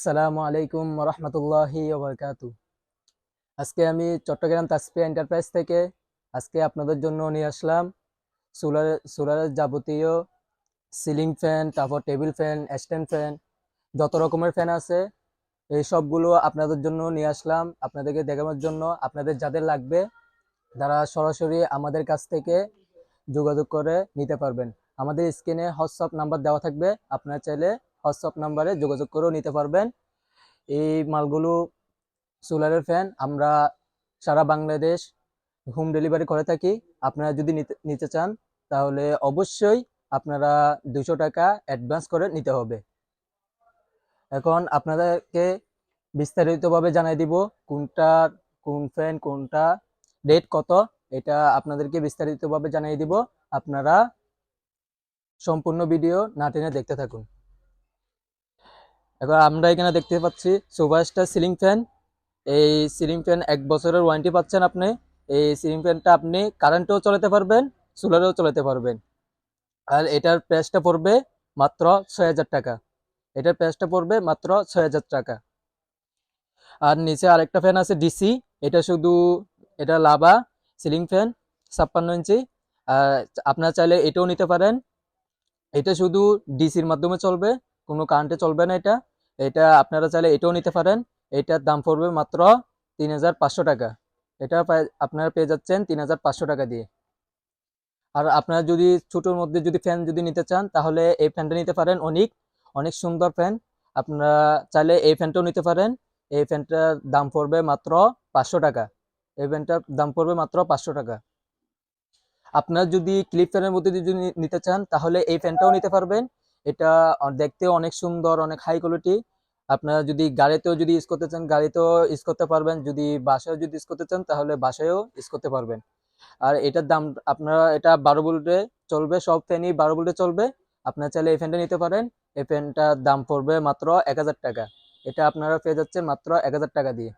আসসালামু আলাইকুম রহমতুল্লাহি ওবরকাতু। আজকে আমি চট্টগ্রাম তাসপিয়া এন্টারপ্রাইজ থেকে আজকে আপনাদের জন্য নিয়ে আসলাম সোলার সোলারের যাবতীয় সিলিং ফ্যান, তারপর টেবিল ফ্যান, স্ট্যান্ড ফ্যান, যত রকমের ফ্যান আছে, এই সবগুলো আপনাদের জন্য নিয়ে আসলাম। আপনাদেরকে দেখানোর জন্য আপনাদের যাদের লাগবে, তারা সরাসরি আমাদের কাছ থেকে যোগাযোগ করে নিতে পারবেন। আমাদের স্ক্রিনে হোয়াটসঅ্যাপ নাম্বার দেওয়া থাকবে, আপনারা চাইলে হোয়াটসঅ্যাপ নাম্বারে যোগাযোগ করেও নিতে পারবেন। এই মালগুলো সোলারের ফ্যান, আমরা সারা বাংলাদেশ হোম ডেলিভারি করে থাকি। আপনারা যদি নিতে চান, তাহলে অবশ্যই আপনারা দুশো টাকা অ্যাডভান্স করে নিতে হবে। এখন আপনাদেরকে বিস্তারিতভাবে জানাই দিব, কোনটা, কোন ফ্যান, কোনটা, রেট কত, এটা আপনাদেরকে বিস্তারিতভাবে জানিয়ে দিব। আপনারা সম্পূর্ণ ভিডিও না টেনে দেখতে থাকুন। এবার আমরা এখানে দেখতে পাচ্ছি সুপারস্টার সিলিং ফ্যান। এই সিলিং ফ্যান এক বছরের ওয়ারেন্টি পাচ্ছেন আপনি। এই সিলিং ফ্যানটা আপনি কারেন্টেও চলাতে পারবেন সোলারেও চলাতে পারবেন। আর এটার প্রাইসটা পড়বে মাত্র ছয় হাজার টাকা। এটার প্রাইসটা পড়বে মাত্র ছয় হাজার টাকা। আর নিচে আরেকটা ফ্যান আছে ডিসি এটা শুধু এটা লাভা সিলিং ফ্যান, ছাপ্পান্ন ইঞ্চি। আর আপনারা চাইলে এটাও নিতে পারেন। এটা শুধু ডিসির মাধ্যমে চলবে, কোনো কারেন্টে চলবে না এটা। এটা আপনারা চাইলে এটাও নিতে পারেন। এটার দাম পড়বে মাত্র তিন হাজার পাঁচশো টাকা। এটা আপনারা পেয়ে যাচ্ছেন তিন হাজার পাঁচশো টাকা দিয়ে। আর আপনারা যদি ছোটোর মধ্যে যদি ফ্যান যদি নিতে চান, তাহলে এই ফ্যানটা নিতে পারেন অনেক অনেক সুন্দর ফ্যান। আপনারা চাইলে এই ফ্যানটাও নিতে পারেন। এই ফ্যানটার দাম পড়বে মাত্র পাঁচশো টাকা। এই ফ্যানটার দাম পড়বে মাত্র পাঁচশো টাকা। আপনার যদি ক্লিপ ফ্যানের মধ্যে যদি নিতে চান, তাহলে এই ফ্যানটাও নিতে পারবেন। এটা দেখতে অনেক সুন্দর, অনেক হাই কোয়ালিটি আপনারা যদি গাড়িতেও যদি ইউজ করতে চান, গাড়িতেও ইউজ করতে পারবেন। যদি বাসায় যদি ইউজ করতে চান, তাহলে বাসায়ও ইউজ করতে পারবেন। আর এটার দাম, আপনারা এটা বারো ভোল্টে চলবে, সব ফ্যানই বারো ভোল্টে চলবে। আপনারা চাইলে এই ফ্যানটা নিতে পারেন। এই ফ্যানটার দাম পড়বে মাত্র এক হাজার টাকা। এটা আপনারা পেয়ে যাচ্ছেন মাত্র এক হাজার টাকা দিয়ে।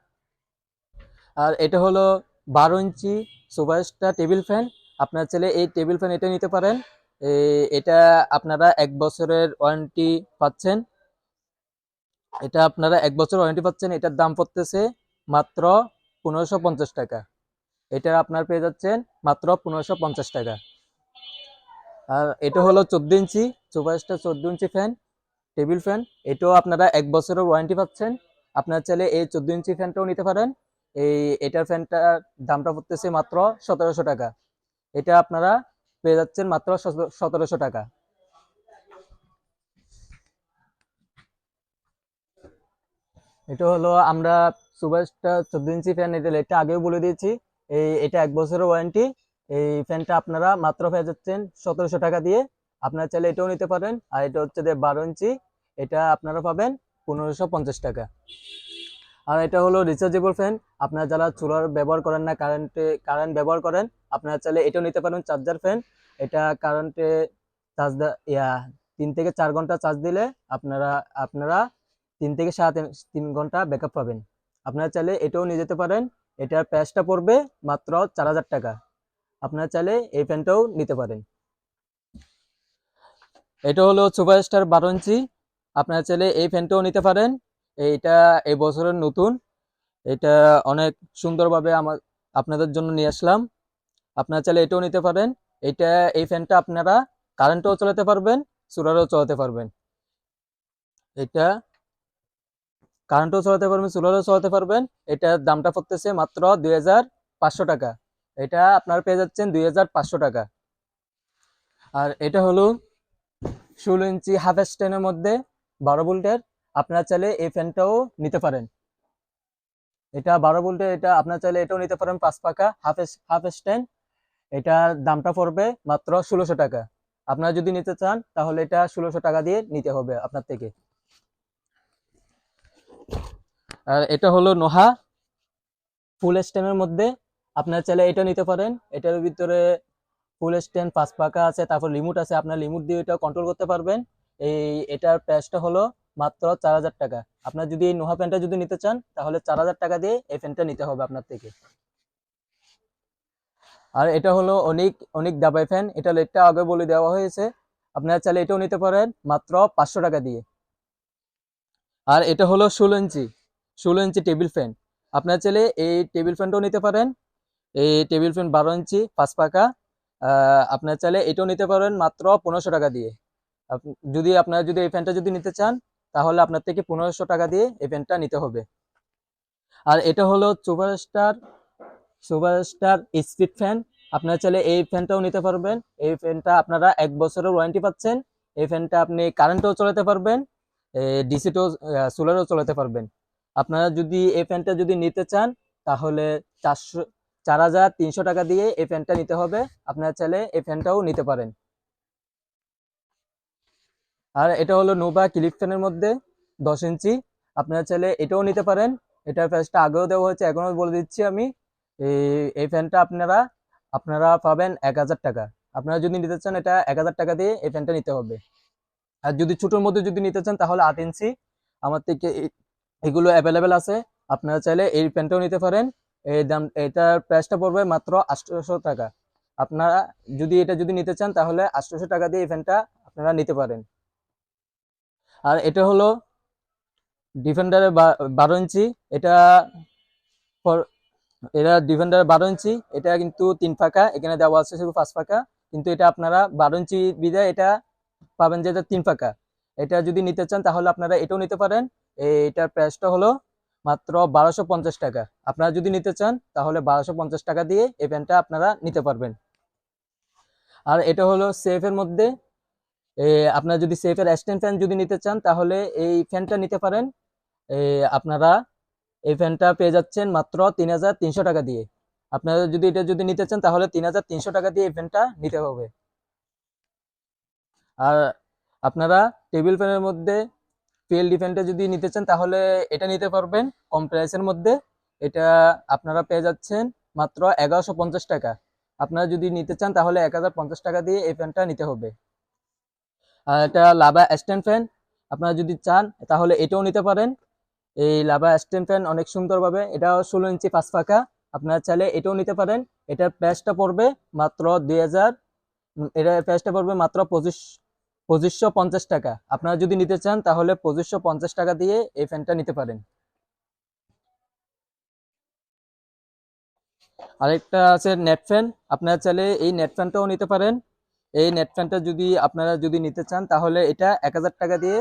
আর এটা হলো বারো ইঞ্চি সুপারস্টার টেবিল ফ্যান আপনার চাইলে এই টেবিল ফ্যান এটা নিতে পারেন। এটা আপনারা এক বছরের ওয়ারেন্টি পাচ্ছেন। এটা আপনারা এক বছর ওয়ারেন্টি পাচ্ছেন, এটার দাম পড়তেছে মাত্র পনেরোশো পঞ্চাশ টাকা। এটা আপনার পেয়ে যাচ্ছেন মাত্র পনেরোশো পঞ্চাশ টাকা। আর এটা হলো চোদ্দ ইঞ্চি, সুপারস্টার চোদ্দ ইঞ্চি ফ্যান টেবিল ফ্যান এটাও আপনারা এক বছরের ওয়ারেন্টি পাচ্ছেন। আপনার চাইলে এই চোদ্দ ইঞ্চি ফ্যানটাও নিতে পারেন। এই, এটার ফ্যানটার দামটা পড়তেছে মাত্র সতেরোশো টাকা। এটা আপনারা পেয়ে যাচ্ছেন মাত্র সতেরোশো টাকা। এটা হলো আমরা সুভাষটা চোদ্দ ইঞ্চি ফ্যান এটা এটা আগেও বলে দিয়েছি, এই এটা এক বছরের ওয়ারেন্টি এই ফ্যানটা আপনারা মাত্র পেয়ে যাচ্ছেন সতেরোশো টাকা দিয়ে। আপনারা চাইলে এটাও নিতে পারেন, আর এটা হচ্ছে যে বারো ইঞ্চি, এটা আপনারা পাবেন পনেরোশো পঞ্চাশ টাকা। আর এটা হলো রিচার্জেবল ফ্যান আপনারা যারা চুলার ব্যবহার করেন না কারেন্টে কারেন্ট ব্যবহার করেন, আপনারা চাইলে এটাও নিতে পারেন চার্জার ফ্যান এটা কারেন্টে চার্জ ইয়া, তিন থেকে চার ঘণ্টা চার্জ দিলে আপনারা আপনারা তিন থেকে সাড়ে তিন ঘণ্টা ব্যাকআপ পাবেন। আপনারা চাইলে এটাও নিয়ে যেতে পারেন। এটার প্রাইসটা পড়বে মাত্র চার হাজার টাকা। আপনারা চাইলে এই ফ্যানটাও নিতে পারেন। এটা হলো সুপারস্টার বারো ইঞ্চি আপনারা চাইলে এই ফ্যানটাও নিতে পারেন। এইটা এই বছরের নতুন। এটা অনেক সুন্দরভাবে আমার আপনাদের জন্য নিয়ে আসলাম। আপনারা চাইলে এটাও নিতে পারেন। এটা, এই ফ্যানটা আপনারা কারেন্টও চালাতে পারবেন সোলারেও চালাতে পারবেন। এটা কারেন্টও চালাতে পারবেন সোলারও চালাতে পারবেন। এটার দামটা পড়তেছে মাত্র দুই হাজার পাঁচশো টাকা। এটা আপনারা পেয়ে যাচ্ছেন দুই হাজার পাঁচশো টাকা। আর এটা হলো ষোলো ইঞ্চি হাফ স্ট্যান্ডের মধ্যে বারো ভোল্টের। আপনারা চাইলে এই ফ্যানটাও নিতে পারেন। এটা বারো ভোল্টের, এটা আপনার চাইলে এটাও নিতে পারেন পাঁচ পাকা হাফ হাফ স্ট্যান্ড এটার দামটা পড়বে মাত্র ষোলোশো টাকা। আপনারা যদি নিতে চান, তাহলে এটা ষোলোশো টাকা দিয়ে নিতে হবে আপনার থেকে। আর এটা হলো নোহা। ফুল স্ট্যান্ডের মধ্যে আপনার চাইলে এটা নিতে পারেন। এটার ভিতরে ফুল স্ট্যান্ড পাঁচ পাকা আছে, তারপর লিমিট আছে। আপনার লিমিট দিয়ে এটা কন্ট্রোল করতে পারবেন। এই এটার প্রাইসটা হলো মাত্র চার হাজার টাকা। আপনার যদি এই নোহা ফ্যানটা যদি নিতে চান, তাহলে চার হাজার টাকা দিয়ে এই ফ্যানটা নিতে হবে আপনার থেকে। আর এটা হলো অনেক অনেক দাবাই ফ্যান এটা লেটটা আগে বলে দেওয়া হয়েছে। আপনারা চাইলে এটাও নিতে পারেন মাত্র পাঁচশো টাকা দিয়ে। আর এটা হলো ষোলো ইঞ্চি। ষোলো ইঞ্চি টেবিল ফ্যান। আপনার চাইলে এই টেবিল ফ্যানটাও নিতে পারেন। এই টেবিল ফ্যান বারো ইঞ্চি, পাঁচ পাকা। আপনার চাইলে এটাও নিতে পারেন মাত্র পনেরোশো টাকা দিয়ে। যদি আপনারা যদি এই ফ্যানটা যদি নিতে চান, তাহলে আপনার থেকে পনেরোশো টাকা দিয়ে এই ফ্যানটা নিতে হবে। আর এটা হলো সুপারস্টার সুপারস্টার স্পিড ফ্যান। আপনারা চাইলে এই ফ্যানটাও নিতে পারবেন। এই ফ্যানটা আপনারা এক বছরের ওয়ারেন্টি পাচ্ছেন। এই ফ্যানটা আপনি কারেন্টেও চলাতে পারবেন। ডিসিতেও সোলারও চলাতে পারবেন। আপনারা যদি এই ফ্যানটা যদি নিতে চান, তাহলে চারশো, চার হাজার তিনশো টাকা দিয়ে এই ফ্যানটা নিতে হবে। আপনারা চাইলে এই ফ্যানটাও নিতে পারেন। আর এটা হলো নোভা ক্লিপ ফ্যানের মধ্যে দশ ইঞ্চি। আপনারা চাইলে এটাও নিতে পারেন। এটার প্রাইসটা আগেও দেওয়া হয়েছে, এখনও বলে দিচ্ছি আমি। এই ফ্যানটা আপনারা আপনারা পাবেন এক হাজার টাকা। আপনারা যদি নিতে চান, এটা এক হাজার টাকা দিয়ে এই ফ্যানটা নিতে হবে। আর যদি ছোটোর মধ্যে যদি নিতে চান, তাহলে আট ইঞ্চি। আমার থেকে এগুলো অ্যাভেলেবেল আছে। আপনারা চাইলে এই ফ্যানটাও নিতে পারেন। এই দাম, এটার প্রাইসটা পড়বে মাত্র আটশোশো টাকা। আপনারা যদি এটা যদি নিতে চান, তাহলে আটশোশো টাকা দিয়ে এই প্যান্টটা আপনারা নিতে পারেন। আর এটা হলো ডিফেন্ডারের বারো ইঞ্চি। এটা এটা ডিফেন্ডারের বারো ইঞ্চি। এটা কিন্তু তিন ফাঁকা। এখানে দেওয়া আছে শুধু পাঁচ ফাঁকা। কিন্তু এটা আপনারা বারো ইঞ্চি বিদায় এটা পাবেন যে এটা তিন ফাঁকা। এটা যদি নিতে চান, তাহলে আপনারা এটাও নিতে পারেন। এই- এটার প্রাইসটা হলো মাত্র বারোশো পঞ্চাশ টাকা। আপনারা যদি নিতে চান, তাহলে বারোশো পঞ্চাশ টাকা দিয়ে এই প্যান্টটা আপনারা নিতে পারবেন। আর এটা হলো সেফের মধ্যে। আপনারা যদি সেফের স্ট্যান্ড ফ্যান যদি নিতে চান, তাহলে এই ফ্যানটা নিতে পারেন। আপনারা এই ফ্যানটা পেয়ে যাচ্ছেন মাত্র তিন হাজার তিনশো টাকা দিয়ে। আপনারা যদি এটা যদি নিতে চান, তাহলে তিন হাজার তিনশো টাকা দিয়ে এই ফ্যানটা নিতে হবে। আর আপনারা টেবিল ফ্যানের মধ্যে পিএলডি ফ্যানটা যদি নিতে চান, তাহলে এটা নিতে পারবেন। কম প্রাইসের মধ্যে এটা আপনারা পেয়ে যাচ্ছেন মাত্র এগারোশো পঞ্চাশ টাকা। আপনারা যদি নিতে চান, তাহলে এক হাজার পঞ্চাশ টাকা দিয়ে এই ফ্যানটা নিতে হবে। আর এটা লাভা স্ট্যান্ড ফ্যান আপনারা যদি চান, তাহলে এটাও নিতে পারেন। এই লাভা স্ট্যান্ড ফ্যান অনেক সুন্দরভাবে, এটাও ষোলো ইঞ্চি পাঁচ পাকা আপনারা চাইলে এটাও নিতে পারেন। এটার প্রাইসটা পড়বে মাত্র দুই হাজার এটার প্রাইসটা পড়বে মাত্র পঁচিশ পঁচিশশো পঞ্চাশ টাকা। আপনারা যদি নিতে চান, তাহলে পঁচিশশো পঞ্চাশ টাকা দিয়ে এই ফ্যানটা নিতে পারেন। আরেকটা আছে নেট ফ্যান। আপনারা চাইলে এই নেট ফ্যানটাও নিতে পারেন। এই নেট ফ্যানটা যদি আপনারা যদি নিতে চান, তাহলে এটা এক হাজার টাকা দিয়ে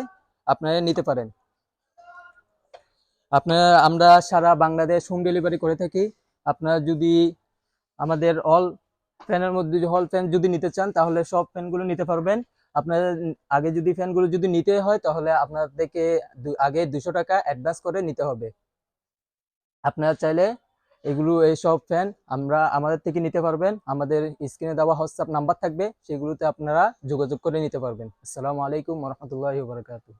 আপনারা নিতে পারেন। আপনারা, আমরা সারা বাংলাদেশ হোম ডেলিভারি করে থাকি। আপনারা যদি আমাদের অল ফ্যানের মধ্যে হল ফ্যান যদি নিতে চান, তাহলে সব ফ্যানগুলো নিতে পারবেন। আপনারা আগে যদি ফ্যানগুলো যদি নিতে হয়, তাহলে আপনাদেরকে আগে দুশো টাকা অ্যাডভান্স করে নিতে হবে। আপনারা চাইলে এগুলো এই সব ফ্যান আমরা, আমাদের থেকে নিতে পারবেন। আমাদের স্ক্রিনে দেওয়া হোয়াটসঅ্যাপ নাম্বার থাকবে, সেগুলোতে আপনারা যোগাযোগ করে নিতে পারবেন। আসসালামু আলাইকুম রহমতুল্লাহ বারকাতুহ।